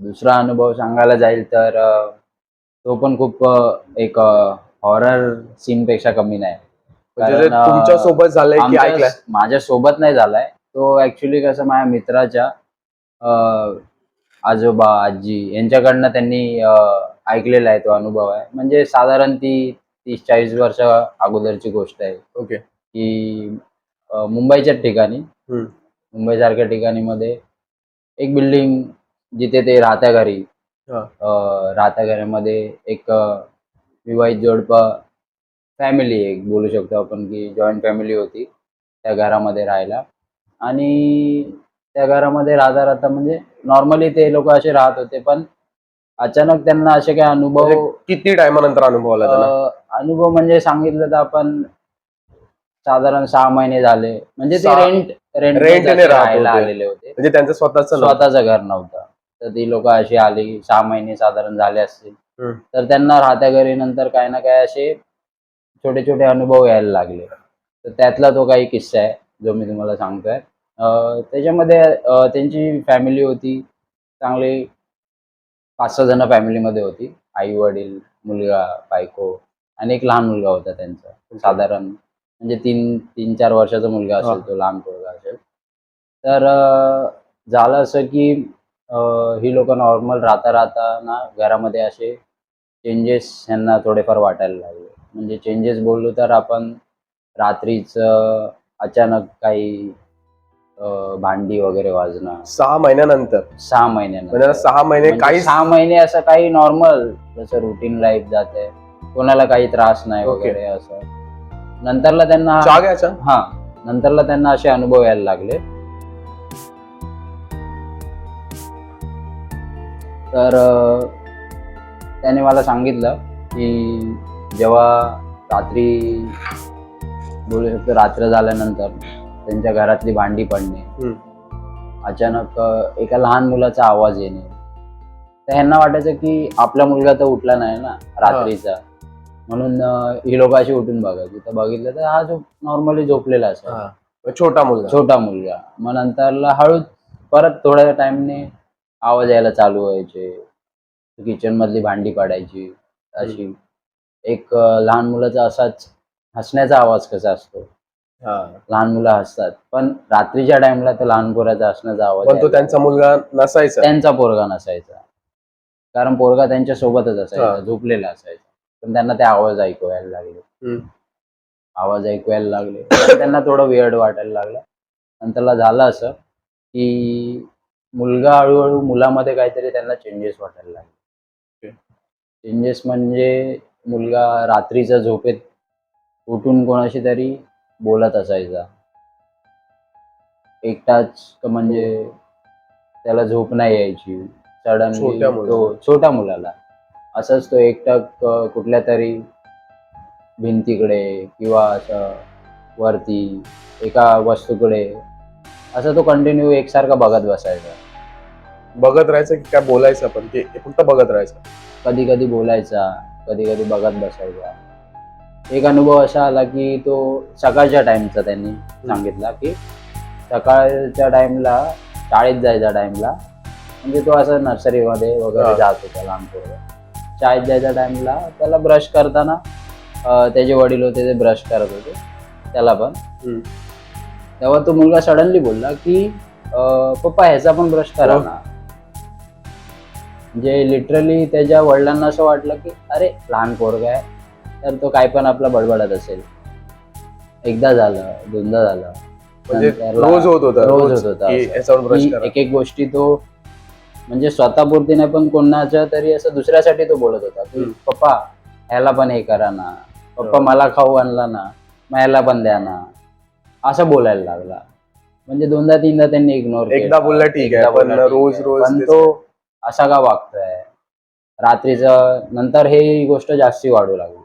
दुसरा अनुभव सांगायला जाईल तर तो पण खूप एक हॉरर सीन पेक्षा कमी नाही. म्हणजे तुमच्यासोबत झालंय माझ्या सोबत नाही झालाय. तो ऍक्च्युली कसं माझ्या मित्राच्या आजोबा आजी यांच्याकडनं त्यांनी ऐकलेला आहे तो अनुभव आहे. म्हणजे साधारण ती तीस चाळीस वर्ष अगोदरची गोष्ट आहे. ओके. की अ, मुंबईच्याच ठिकाणी. मुंबईसारख्या ठिकाणी मध्ये एक बिल्डिंग जिथे ते राहत्या घरी. हा. अ, राहत्या घरामध्ये एक अ, विवाहित जोडप फॅमिली एक बोलू शकतो आपण की जॉईंट फॅमिली होती त्या घरामध्ये राहायला. आणि त्या घरामध्ये राहता राहता म्हणजे नॉर्मली ते लोक असे राहत होते पण अचानक त्यांना असे काही अनुभव म्हणजे किती टायमानंतर अनुभव आला त्यांना? अ, अनुभव म्हणजे सांगितलं तर आपण साधारण सहा महिने झाले. म्हणजे ते सहा- रेंट रेंट रेंटने राहत राहायला होते. आलेले होते. म्हणजे त्यांचं स्वतःच स्वतःचं घर नव्हतं. तर ती लोक अशी आली सहा महिने साधारण झाले असतील. हम्म. तर त्यांना राहत्या घरी नंतर काय ना काय असे छोटे छोटे अनुभव यायला लागले. तर त्यातला तो काही किस्सा आहे जो मी तुम्हाला सांगतोय. अं, त्याच्यामध्ये अं, त्यांची फॅमिली होती चांगली पाच सहा जण फॅमिलीमध्ये होती. आई वडील मुलगा बायको आणि एक लहान मुलगा होता त्यांचा साधारण म्हणजे तीन तीन चार वर्षाचा मुलगा हा. असेल तो लहान मुलगा असेल. तर अं, झालं असं की ही लोक नॉर्मल राहता राहता ना घरामध्ये असे चेंजेस यांना थोडेफार वाटायला लागले. म्हणजे चेंजेस बोललो तर आपण रात्रीचं अचानक काही भांडी वगैरे वाजणं. सहा महिन्यानंतर. सहा म्हणजे महिन्यानंतर सहा महिने म्हणजे काही सहा महिने असं काही नॉर्मल जसं रुटीन लाईफ जाते. कोणाला काही त्रास नाही. वगैरे असं. नंतरला त्यांना हा नंतरला त्यांना असे अनुभव यायला लागले. तर त्याने मला सांगितलं की जेव्हा रात्री बोलू शकतो रात्र झाल्यानंतर त्यांच्या घरातली भांडी पडणे. अचानक एका लहान मुलाचा आवाज येणे. तर ह्यांना वाटायचं की आपला मुलगा तर उठला नाही ना रात्रीचा. म्हणून ही लोक अशी उठून बघायची तर बघितलं तर हा जो नॉर्मली झोपलेला हा. छोटा मुलगा. छोटा मुलगा. मग नंतरला हळू परत थोड्या टाइमने आवाज यायला चालू व्हायचे. किचन मधली भांडी पाडायची. अशी. एक लहान मुलाचा असाच हसण्याचा आवाज कसा असतो. लहान मुलं हसतात. पण रात्रीच्या टाइमला तर लहान पोराचा हसण्याचा आवाज पण तो त्यांचा मुलगा नसायचा. त्यांचा पोरगा नसायचा. कारण पोरगा त्यांच्या सोबतच असायचा. झोपलेला असायचा. पण त्यांना ते आवाज ऐकू यायला लागले. आवाज ऐकू यायला लागले. त्यांना थोडं वेअर्ड वाटायला लागलं. नंतरला झालं असं की मुलगा हळूहळू मुलामध्ये काहीतरी त्यांना चेंजेस वाटायला लागले. चेंजेस म्हणजे मुलगा रात्रीच्या झोपेत उठून कोणाशी तरी बोलत असायचा एकटाच म्हणजे त्याला झोप नाही यायची सडनली मुलाला. तो छोट्या मुलाला असंच तो एकटा कुठल्या तरी भिंतीकडे किंवा असं वरती एका वस्तूकडे असं तो कंटिन्यू एकसारखा बघत बसायचा. बघत राहायचं की काय बोलायचं पण की फक्त बघत राहायचं? कधी कधी बोलायचा कधी कधी बघत बसायचा. एक अनुभव असा आला की तो सकाळच्या टाइमचा त्यांनी सांगितला की सकाळच्या टाइमला शाळेत जायच्या टाइमला म्हणजे तो असं नर्सरीमध्ये हा. वगैरे जात होता लहान पोरं. शाळेत जायच्या टाइमला त्याला ब्रश करताना अं, त्याचे वडील होते ते ब्रश करत होते. त्याला पण. हम्म. तेव्हा तो मुलगा सडनली बोलला की पप्पा ह्याचा पण ब्रश करा हो. ना. म्हणजे लिटरली त्याच्या वडिलांना असं वाटलं की अरे लहान पोरगा आहे तर तो काय पण आपला बडबडत असेल. एकदा झालं दोनदा झालं. म्हणजे रोज होत होता रोज होत होता. एक एक गोष्टी तो म्हणजे स्वतःपुरती नाही पण कोणाच्या तरी असं दुसऱ्यासाठी तो बोलत होता की. पप्पा ह्याला पण हे करा ना. पप्पा हो. मला खाऊ आणला ना. मग ह्याला पण द्या ना. असं बोलायला लागला. म्हणजे दोनदा तीनदा त्यांनी इग्नोर एकदा बोलला ठीक आहे, पण रोज- रोज पण तो असा का वागतोय? रात्रीचं नंतर हे गोष्ट जास्ती वाढू लागली.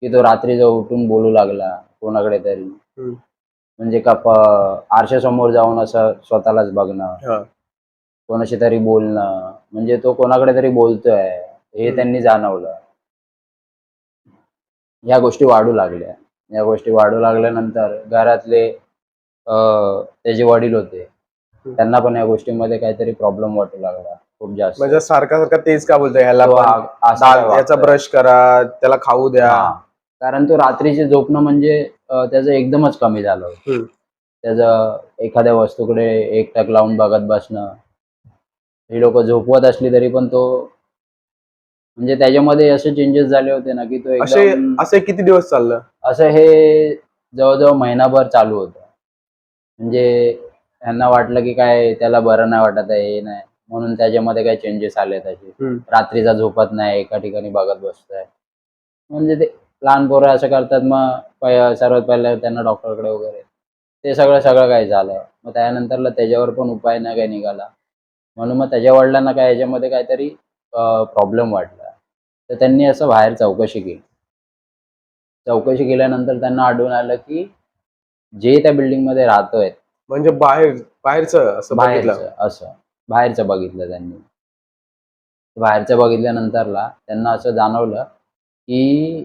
की तो रात्रीचं उठून बोलू लागला कोणाकडे तरी. म्हणजे का प- आरशासमोर जाऊन असं स्वतःलाच बघणं. कोणाशी तरी बोलणं. म्हणजे तो कोणाकडे तरी बोलतोय. हे. त्यांनी जाणवलं. या गोष्टी वाढू लागल्या. या गोष्टी वाढू लागल्यानंतर घरातले त्याचे वडील होते त्यांना पण या गोष्टीमध्ये काहीतरी प्रॉब्लेम वाटू लागला खूप जास्त म्हणजे सारखा सारखा तेच का बोलतोय ह्याला दाल- याचा. ब्रश करा त्याला खाऊ द्या हा. कारण तो रात्रीचे झोपणं म्हणजे त्याचं एकदमच कमी झालं. त्याचं एखाद्या वस्तूकडे एकटक लावून बघत बसणं ही लोक झोपवत असली तरी पण तो म्हणजे त्याच्यामध्ये असे चेंजेस झाले होते ना की तो असे एकदम असे किती दिवस चाललं? असं हे जवळजवळ महिनाभर चालू होतं. म्हणजे त्यांना वाटलं की काय त्याला बरं नाही वाटत आहे हे नाही. म्हणून त्याच्यामध्ये काही चेंजेस आले त्याचे हम्म. रात्रीचा झोपत नाही एका ठिकाणी बघत बसतोय. म्हणजे ते लहान पोरं असं करतात मग पहि- सर्वात पहिलं त्यांना डॉक्टरकडे वगैरे. ते सगळं सगळं काही झालं. मग त्यानंतरला त्याच्यावर पण उपाय नाही काही निघाला. म्हणून मग त्याच्या वडिलांना काय याच्यामध्ये काहीतरी प्रॉब्लेम वाटला. तर त्यांनी असं बाहेर चौकशी केली. चौकशी केल्यानंतर त्यांना आढळून आलं की जे त्या बिल्डिंगमध्ये राहतोय म्हणजे बाहेर बाहेरचं असं बघितलं. बाहेरचं असं. बाहेरचं बघितलं त्यांनी. बाहेरचं बघितल्यानंतरला त्यांना असं जाणवलं की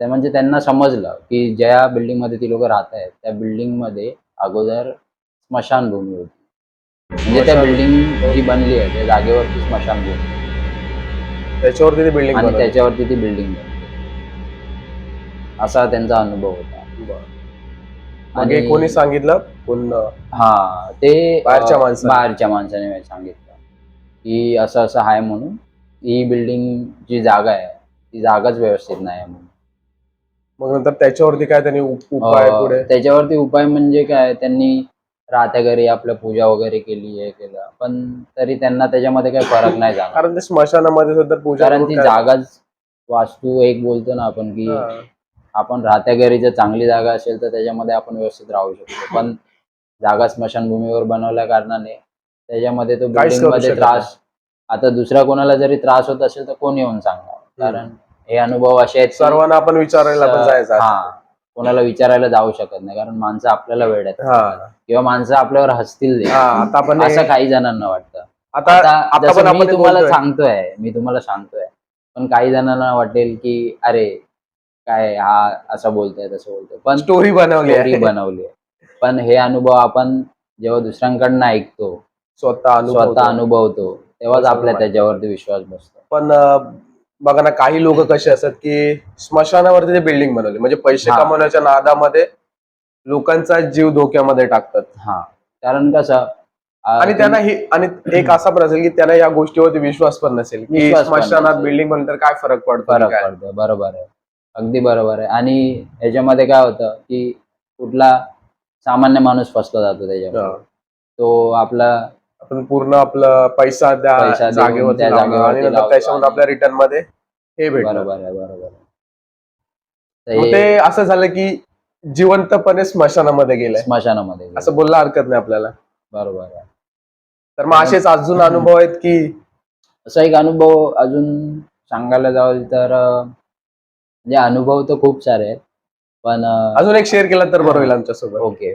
त्या म्हणजे त्यांना समजलं की ज्या बिल्डिंगमध्ये ती लोक राहत आहेत त्या बिल्डिंगमध्ये अगोदर स्मशानभूमी होती. म्हणजे त्या बिल्डिंग जी बनली आहे त्या जागेवरती स्मशानभूमी. त्याच्यावरती ती बिल्डिंग आणि त्याच्यावरती ती बिल्डिंग असा त्यांचा अनुभव होता. मग हे आणि- कोणी सांगितलं? कोण हा ते बाहेरच्या अं, माणसाने. बाहेरच्या माणसाने सांगितलं. की असं असं आहे म्हणून ही बिल्डिंग जी जागा आहे ती जागाच व्यवस्थित नाही आहे म्हणून. मग नंतर त्याच्यावरती काय त्यांनी उप- उपाय अं, पुढे? त्याच्यावरती उपाय म्हणजे काय? त्यांनी राहत्या घरी आपलं पूजा वगैरे केली हे केलं. पण तरी त्यांना त्याच्यामध्ये काही फरक नाही झाला कारण ते स्मशानामध्ये सुद्धा पूजा कारण ती जागाच वास्तू एक बोलतो ना आपण की. आपण राहत्या घरी जर चांगली जागा असेल तर त्याच्यामध्ये आपण व्यवस्थित राहू शकतो. पण जागा स्मशानभूमीवर बनवल्या कारणाने त्याच्यामध्ये तो बिल्डिंगमध्ये त्रास आता दुसऱ्या कोणाला जरी त्रास होत असेल तर कोण येऊन सांगणार? कारण हे अनुभव असे आहेत सर्वांना आपण विचारायला पण जायचं हा. कोणाला विचारायला जाऊ शकत नाही कारण माणसं आपल्याला वेळ आहेत हा किंवा माणसं आपल्यावर हसतील. हा आता आपण असं काही जणांना वाटतं आता मी तुम्हाला. सांगतोय मी तुम्हाला सांगतोय पण काही जणांना वाटेल की अरे काय हा असं बोलतोय तसं बोलतोय पण स्टोरी बनवली स्टोरी. बनवली. पण हे अनुभव आपण जेव्हा दुसऱ्यांकडनं ऐकतो स्वतः स्वतः अनुभवतो तेव्हाच आपल्या. त्याच्यावरती विश्वास बसतो पण बघा ना काही लोक कसे असतात की स्मशानावरती ते बिल्डिंग बनवली. म्हणजे पैसे हा. कमवण्याच्या नादामध्ये लोकांचा जीव धोक्यामध्ये टाकतात. हा. कारण कसं अं, आणि त्यांना हे आणि एक असा पण असेल की त्यांना या गोष्टीवरती विश्वास पण नसेल की विश्वास पण स्मशानात नसेल. बिल्डिंग बनली तर काय फरक पडतो? फरक काय? पडतो. बरोबर आहे. अगदी बरोबर आहे. आणि ह्याच्यामध्ये काय होतं की कुठला सामान्य माणूस फसला जातो त्याच्यामध्ये. हा. तो आपला आपण पूर्ण आपलं पैसा त्या पैसा देऊन जागेवरती त्या लावणार जागेवरती आणि नंतर लावतो त्याच्यामध्ये आणि- आपल्या रिटर्नमध्ये हे भेटणार बरोबर आहे बरोबर आहे. तर मग हे ते असं झालं की जिवंतपणे स्मशानामध्ये गेलंय. स्मशानामध्ये गेलं. असं बोलला हरकत नाही आपल्याला. बरोबर आहे. तर मग असेच अजून अनुभव आहेत की? असा एक अनुभव अजून सांगायला जावं तर अं, म्हणजे अनुभव तर खूप सारे आहेत पण अं, अजून एक शेअर केला तर बरं होईल आमच्यासोबत. ओके.